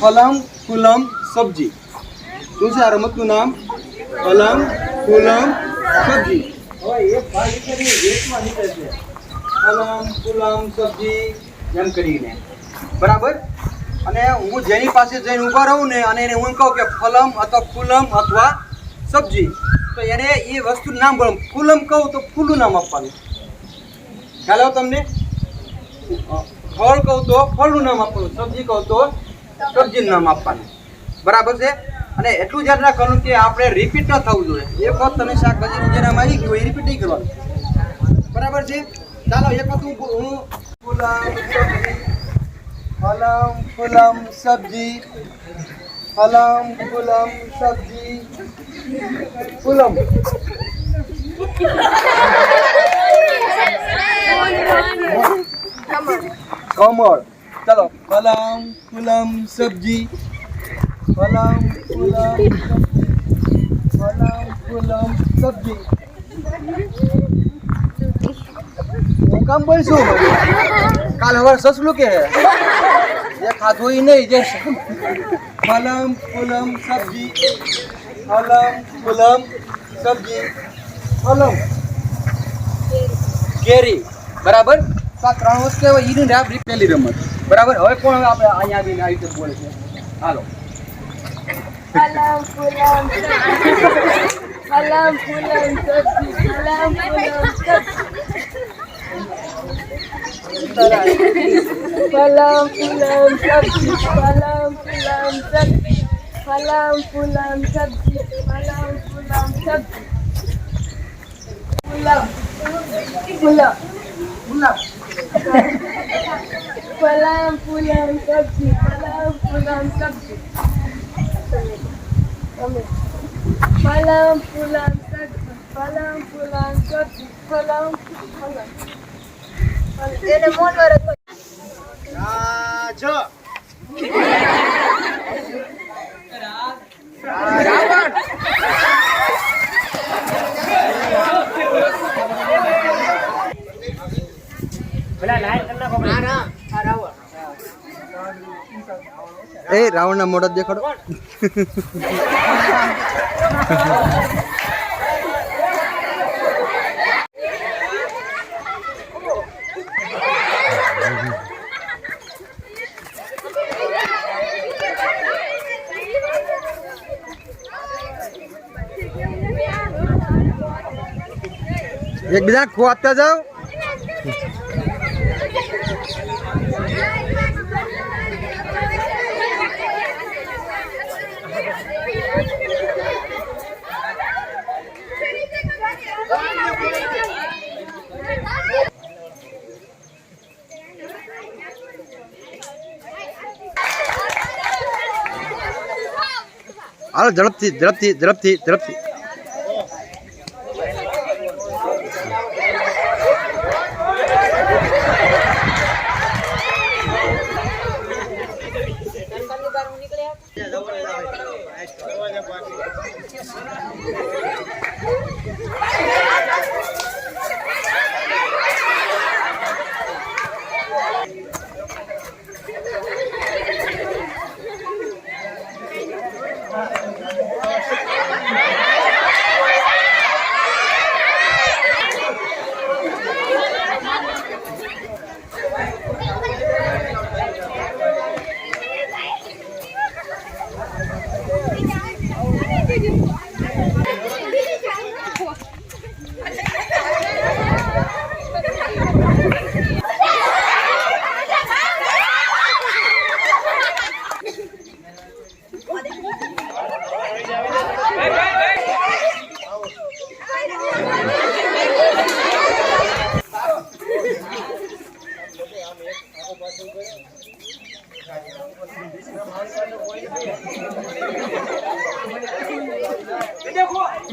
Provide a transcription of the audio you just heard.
ફલમ ફુલમ સબ્જી. શું છે આ રમતનું નામ? ફલમ ફુલમ સબ્જી. ફલમ ફુલમ સબ્જી, એમ કરીને. બરાબર? અને હું જેની પાસે જઈને ઊભા રહું ને, અને એને હું કહું કે ફલમ અથવા ફૂલમ અથવા સબ્જી. તો એને એ વસ્તુનું નામ બોલો. ફૂલમ કહું તો ફૂલનું નામ આપવાનું. ખ્યાલ આવો તમને? ફળ કહું તો ફળનું નામ આપવાનું. સબ્જી કહું તો સબ્જીનું નામ આપવાનું. બરાબર છે? અને એટલું યાદ રાખવાનું કે આપણે રિપીટ ન થવું જોઈએ. એક વખત તમે શાકભાજીનું જે નામ આવી ગયું એ રિપીટ નહીં કરવાનું. બરાબર છે? ચાલો એક વખત હું સબ્જી ફલમ ફુલમ સબ્જી ફલમ ફુલમ સબ્જી ફુલમ. કમળ. चलो। कलम कुलम सब्ज़ी। कलम कुलम कलम कुलम सब्ज़ी। कम पैसो काल हमारा ससुर के है। ये खाधो ही नहीं जैसे कलम कुलम सब्ज़ी। कलम कुलम सब्ज़ी। कलम केरी, बराबर? તો આ ત્રણ વસ્તુ હવે ઈની રાબ પેલી રમત બરાબર હવે કોણ હવે આપણે અહીંયા આવીને આવી રીતે બોલે છે હાલો Alam pulang Alam pulang sabji Alam pulang sabji Alam pulang sabji Alam pulang sabji Alam pulang sabji Alam pulang sabji Pulang Pulang ગુલાબ Palam pulam sabzi, palam pulam sabzi. Palam pulam sabzi, palam pulam sabzi, palam pulam. Ele mon vara. Raja. રાજ એ રાવણ ના મોઢા દેખાડો એકબીજા ખો આપતા જાઓ હાલો ઝડપથી ઝડપથી ઝડપથી ઝડપથી Thank you.